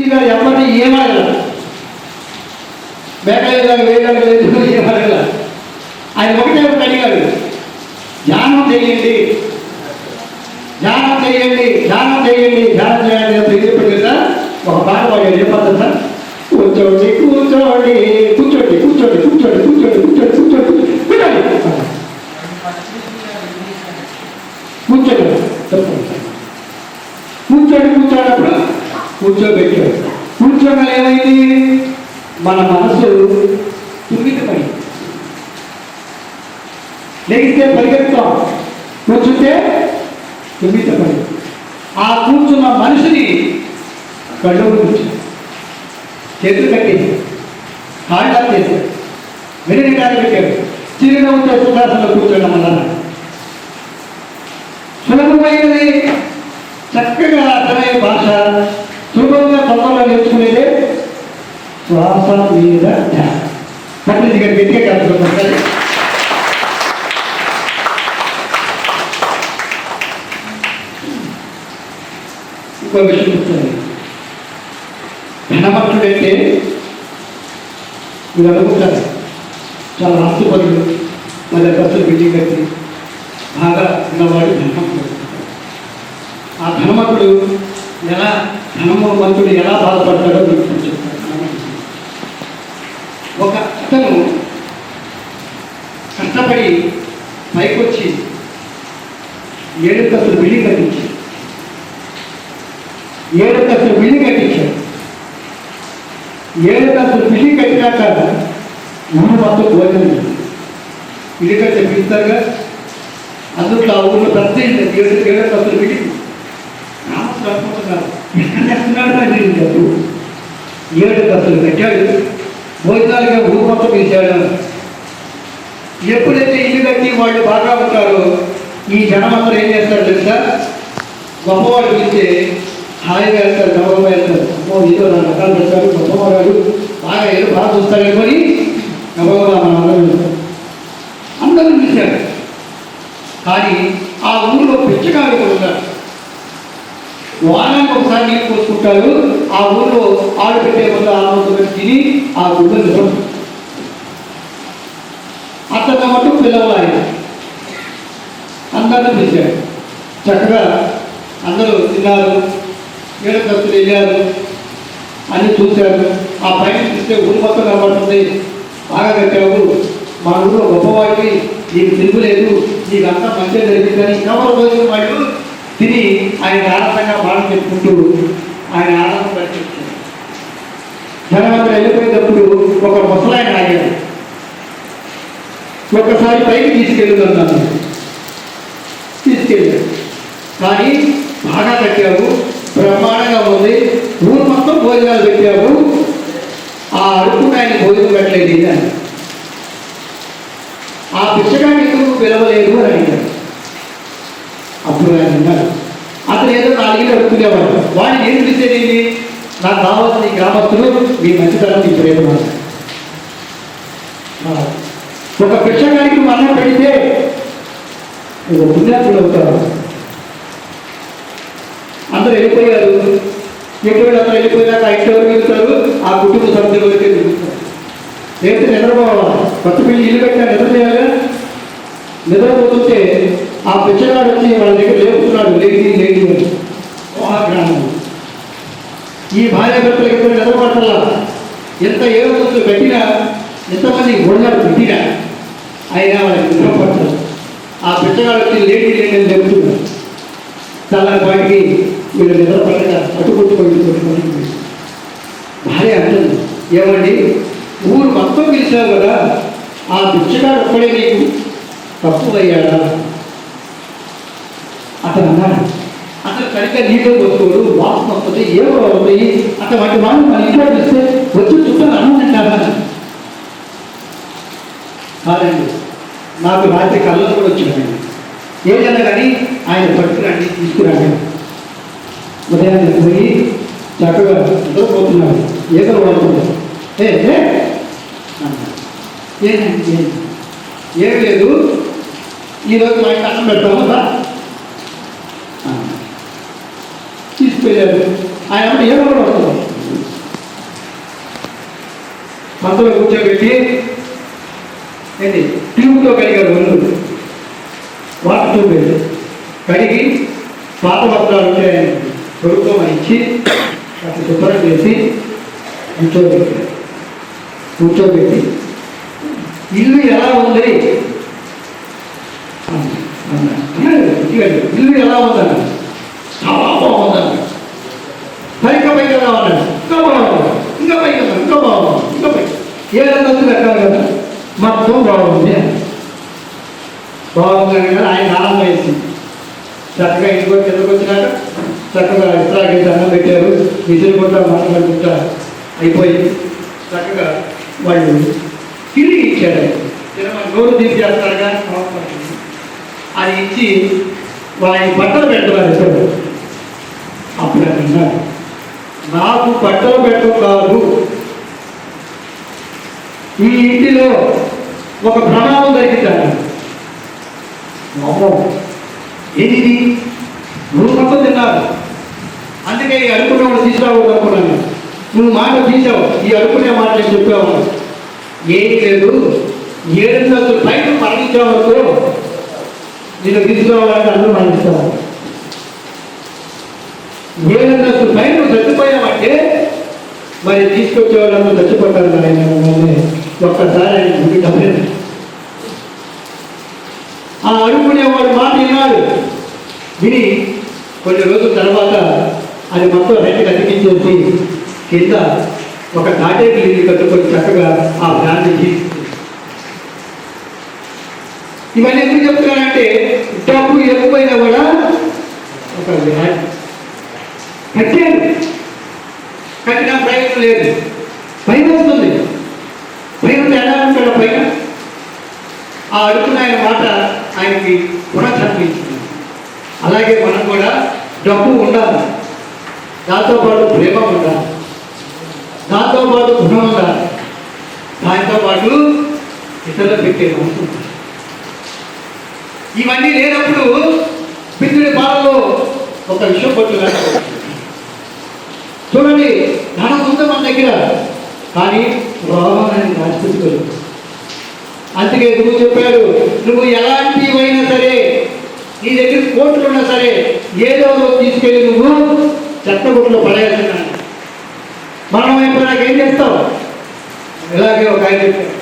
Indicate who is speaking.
Speaker 1: ఇదిగా ఎవరిని ఏమడగల మేకలేదు వేయడానికి లేదు ఏమడగల ఆయన ఒకటే ఒకటి అడిగాడు ధ్యానం చేయండి ధ్యానం చేయండి ధ్యానం చేయండి ధ్యానం చేయాలి అని చెప్పాడు కదా ఒక పాట పాడాడు ఏం పాట సార్ కూర్చోండి కూర్చోండి కూర్చోండి కూర్చోండి కూర్చోండి కూర్చోండి కూర్చోండి కూర్చోండి కూర్చోండి కూర్చోండి చెప్పండి సార్ కూర్చోండి కూర్చోనప్పుడు కూర్చోబెట్టాడు మన మనసు తుంగితమై లేగితే పరిగెత్తాం కూర్చుంటే తుంగితమై ఆ కూర్చున్న మనిషిని కళ్ళు కూర్చు చేతులు కట్టేసి కాళ్ళు చేశారు వెనక కాళ్ళు పెట్టారు చిరునవ్వుతో సుఖాసంలో కూర్చోడం వల్ల సులభమైనది చక్కగా అర్థమయ్యే భాష సులభంగా తొందరగా నేర్చుకునేదే శ్వాస మీద ధ్యానం. పట్టింది ఇక్కడ గట్టిగా కలుపుకుంటారు ఇంకో విషయం చెప్తాను. ధనవంతుడైతే మీరు అనుకుంటారు చాలా ఆస్తుపరులు మరి ఖర్చు బిల్డింగ్ కట్టి బాగా ఉన్నవాడు ధనవంతుడు. ఆ ధనవంతుడు ఎలా ధనవంతుడు ఎలా బాధపడతాడో మీకు పడి పైకొచ్చి ఏడుకసలు బిల్డింగ్ కట్టించాడు ఏడుకసలు బిల్డింగ్ కట్టించాడు ఏడుకసలు బిల్డింగ్ కట్టినాక ఊరు మొత్తం భోజనం ఇల్లు కట్టే పిలుస్తారుగా అందులో ఆ ఊళ్ళో పెద్ద ఏడు ఏడుకసలు బిల్డింగ్ ఏడు కసలు పెట్టాడు భోజనాలుగా ఊరు మొత్తం తీసాడు ఎప్పుడైతే ఇల్లు కట్టి వాళ్ళు బాగా ఉంటారో ఈ జనం అందరూ ఏం చేస్తారు తెలుసా? గొప్పవాడు పిలిస్తే హాయిగా వెళ్తారు గౌరవం వెళ్తారు. అమ్మో ఏదో నా రకాలు పెడతారు గొప్పవాడు బాగా ఏదో బాగా చూస్తారు అనుకొని గౌరవంగా మన అందరం వెళ్తాం. అందరూ పిలిచారు. కానీ ఆ ఊళ్ళో పిచ్చగాడు ఉంటారు ఉన్నారు. వారానికి ఒకసారి నీళ్ళు పోసుకుంటారు. ఆ ఊళ్ళో ఆడు పెట్టే ముందు ఆ రోజు తిని ఆ గుడ్డ నిలబడుతుంది అతను మటు పిల్లలు ఆయన అందరిని పిలిచాడు చక్కగా అందరూ తిన్నారు ఏడు ఖర్చులు వెళ్ళారు అన్ని చూశారు. ఆ పైన చూస్తే ఊరు మొత్తం కనబడుతుంది. బాగా కట్టావు. మా ఊళ్ళో గొప్పవాడికి నీకు తిరుగులేదు నీకంతా అంతా మంచిగా జరిగిందని ఎవరు రోజు వాళ్ళు? తిని ఆయన ఆనందంగా బాధ చెప్పుకుంటూ ఆయన ఆనందం పరిచించారు జనమంతా వెళ్ళిపోయేటప్పుడు ఒక ముసలాయన ఆగాడు. ఒక్కసారి పైకి తీసుకెళ్ళగలను తీసుకెళ్ళాడు కానీ బాగా కట్టావు బ్రహ్మాండంగా ఉంది. ఊరు మొత్తం భోజనాలు పెట్టావు. ఆ అడుగున ఆయన భోజనం పెట్టలేదు ఇది అని. ఆ పిచ్చగాడిని ఎందుకు పిలవలేదు అని అడిగాడు. అప్పుడు ఆయన అన్నాడు అతను ఏదో నాలుగేళ్ళు అడుగుతునేవాడు వాడిని ఏం పిలిచేది నాకు కావాల్సిన ఈ గ్రామస్తులు మీ మంచితనం మీ ప్రేమ. ఒక పిచ్చగాడికి మరణం పెడితే ఒక పుణ్యాత్ములు అవుతారు అందరూ వెళ్ళిపోయారు. ఎటువంటి అందరూ వెళ్ళిపోయాక ఆ ఇంటి వరకు వెళ్తారు? ఆ కుటుంబ సభ్యుల వరకు తిరుగుతారు లేకపోతే నిద్రపోవాలా? కొత్త పిల్లి ఇల్లు కట్టినా నిద్ర చేయాలి? నిద్రపోతుంటే ఆ పిచ్చగాడు వచ్చి వాళ్ళ దగ్గర లేపుతున్నాడు. లేచి లేచి. అని. గ్రామం. ఈ భార్య భర్తలకు ఇద్దరు నిద్రపట్టాల ఎంత ఏడుపులు కట్టినా ఎంతమంది గుణాలు పెట్టినా అయినా వాళ్ళకి నిద్రపడతారు ఆ పిచ్చగాడు లేడీ లేడీ అని చెప్తున్నారు చల్లని పాటికి వీళ్ళు నిద్ర పడక అటుకొట్టుకోండి భార్య అంటుంది ఏమండి? ఊరు మొత్తం పిలిచావు కదా. ఆ పిచ్చగాడు ఒక్కడే నీకు తప్పు అయ్యాడా అతను అన్నాడు అతను సరిగ్గా నీళ్ళు వస్తువులు వాసన వస్తుంది ఏమో అవుతాయి. అతను వాటి వాళ్ళు మన ఇంట్లో పిలిస్తే వచ్చి చుట్టాలు అన్నం తింటారా కాదండి. నాకు రాత్రి కళ్ళలో కూడా వచ్చిందండి ఏదైనా కానీ ఆయన పట్టుకురండి తీసుకురండి. ఉదయాన్నే పోయి చక్కగా నిద్రపోతున్నాడు ఏదో వాడుకుంటాడు ఏ ఏం? ఏం లేదు. ఈరోజు మా ఇంటి అన్నం పెడతాము కదా? అన్నాడు. ఆయన ఏమో కూడా వస్తుంది పంతలో కూర్చోబెట్టి ఏంటి ట్యూబ్తో కడిగారు ఒళ్ళు వాటర్ ట్యూబ్ పెట్టి కడిగి పాత వస్త్రాలు ఉంటే ప్రభుత్వం ఇచ్చి అట్లా శుభ్రం చేసి కూర్చోబెట్టి కూర్చోబెట్టి ఇల్లు ఎలా ఉంది? ఇల్లు ఎలా ఉందన్న మొత్తం ఉంది బాగుందని కానీ ఆయన ఆనందం వేసింది. చక్కగా ఇంటికి వచ్చి ఎందుకు వచ్చినాక చక్కగా ఇస్రాకి అన్నం పెట్టారు. నిధులు కూడా మాట్లాడుకుంటా అయిపోయి చక్కగా వాళ్ళు తిరిగి ఇచ్చాడు ఆయన. తినమని నోరు తీసి చేస్తారుగా అది ఇచ్చి వారి బట్టలు పెట్టున్నారు ఇద్దరు అప్పుడు ఆయన నాకు బట్టలు పెట్టడం కాదు. ఈ ఇంటిలో ఒక ప్రమాదం జరిగిందండి ఏది నువ్వు తప్ప తిన్నారు. అందుకే ఈ అడుకునేవాడు తీసుకురావద్దు అనుకున్నాను నువ్వు మాట తీసావు. ఈ అడుకునే మాట నేను చెప్పావు ఏం లేదు. ఏడు పైన మరణించే వరకు నేను తీసుకురావాలని అందరూ మరణిస్తాను ఏడు పైన నువ్వు చచ్చిపోయావంటే మరి తీసుకొచ్చే వాళ్ళందరూ చచ్చిపోతారు ఆయన మమ్మల్ని ఒక్కసారి ఆయన గుడి తప్పలేదు ఆ అడుగుకునేవాడు మాట విన్నాడు. విని కొన్ని రోజుల తర్వాత అది మొత్తం రెట్టి అతికించేసి కింద ఒక తాటేకి నీళ్ళు కట్టుకొని చక్కగా ఆ ప్రాంతం తీసుకుంది. ఇవన్నీ ఎందుకు చెప్తున్నానంటే డబ్బు ఎక్కువైనా కూడా ఒక వ్యాధి. కట్టాడు కట్టిన ప్రయోజనం లేదు. పైన వస్తుంది పైన ఎలా ఉంటాడు పైన ఆ అడుగున ఆయన మాట ఆయనకి పునఃచర్పించింది అలాగే మనం కూడా డబ్బు ఉండాలి. దాంతోపాటు ప్రేమ ఉండాలి. దాంతోపాటు గుణం ఉండాలి. దాంతోపాటు ఇతరులు పెట్టే ఉంటుంది ఇవన్నీ లేనప్పుడు పితృడి బాలలో ఒక విషయం పట్టుకున్నాడు చూడండి ధనం ఉంది మన దగ్గర కానీ రోగాన్ని రాసిపెట్టుకోలేదు అందుకే నువ్వు చెప్పాడు నువ్వు ఎలాంటివైనా సరే నీ దగ్గర కోట్లు ఉన్నా సరే ఏదో తీసుకెళ్ళి నువ్వు చెత్తగుట్లో పడేస్తున్నాను మనం అయిపోయినాక ఏం చేస్తావు ఇలాగే ఒక ఆయన చెప్పాడు.